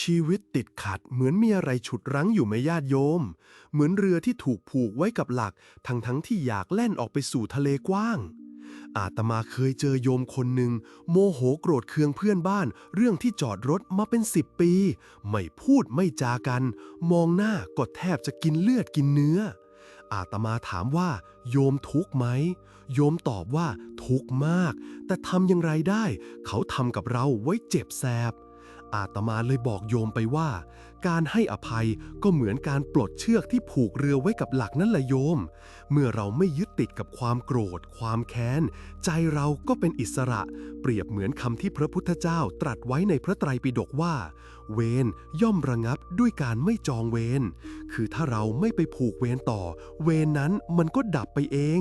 ชีวิตติดขัดเหมือนมีอะไรฉุดรั้งอยู่ไหมญาติโยม เหมือนเรือที่ถูกผูกไว้กับหลัก ทั้งทั้งๆที่อยากแล่นออกไปสู่ทะเลกว้าง อาตมาเคยเจอโยมคนหนึ่ง โมโหโกรธเคืองเพื่อนบ้าน เรื่องที่จอดรถมาเป็นสิบปี ไม่พูดไม่จากัน มองหน้าก็แทบจะกินเลือดกินเนื้อ อาตมาถามว่า โยมทุกข์ไหม โยมตอบว่าทุกข์มาก แต่ทำอย่างไรได้ เขาทำกับเราไว้เจ็บแสบ อาตมาเลยบอกโยมไปว่า การให้อภัยก็เหมือนการปลดเชือกที่ผูกเรือไว้กับหลักนั่นแหละโยม เมื่อเราไม่ยึดติดกับความโกรธ ความแค้น ใจเราก็เป็นอิสระ เปรียบเหมือนคำที่พระพุทธเจ้าตรัสไว้ในพระไตรปิฎกว่า เวรย่อมระงับด้วยการไม่จองเวรคือถ้าเราไม่ไปผูกเวรต่อ เวรนั้นมันก็ดับไปเอง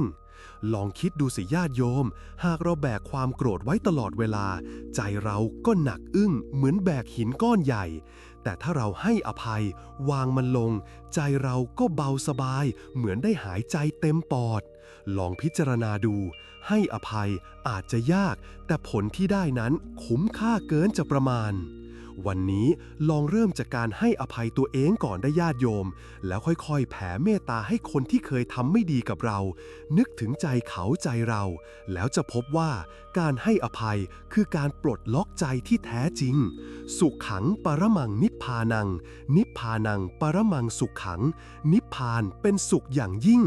ลองคิดดูสิญาติโยม หากเราแบกความโกรธไว้ตลอดเวลา ใจเราก็หนักอึ้งเหมือนแบกหินก้อนใหญ่ แต่ถ้าเราให้อภัย วางมันลง ใจเราก็เบาสบาย เหมือนได้หายใจเต็มปอด ลองพิจารณาดู ให้อภัยอาจจะยาก แต่ผลที่ได้นั้นคุ้มค่าเกินจะประมาณ วันนี้ลองเริ่มจากการให้อภัยตัวเองก่อนได้ญาติโยม แล้วค่อยๆ แผ่เมตตาให้คนที่เคยทำไม่ดีกับเรา นึกถึงใจเขาใจเรา แล้วจะพบว่าการให้อภัยคือการปลดล็อกใจที่แท้จริง สุขขังปรมังนิพพานัง นิพพานังปรมังสุขขัง นิพพานเป็นสุขอย่างยิ่ง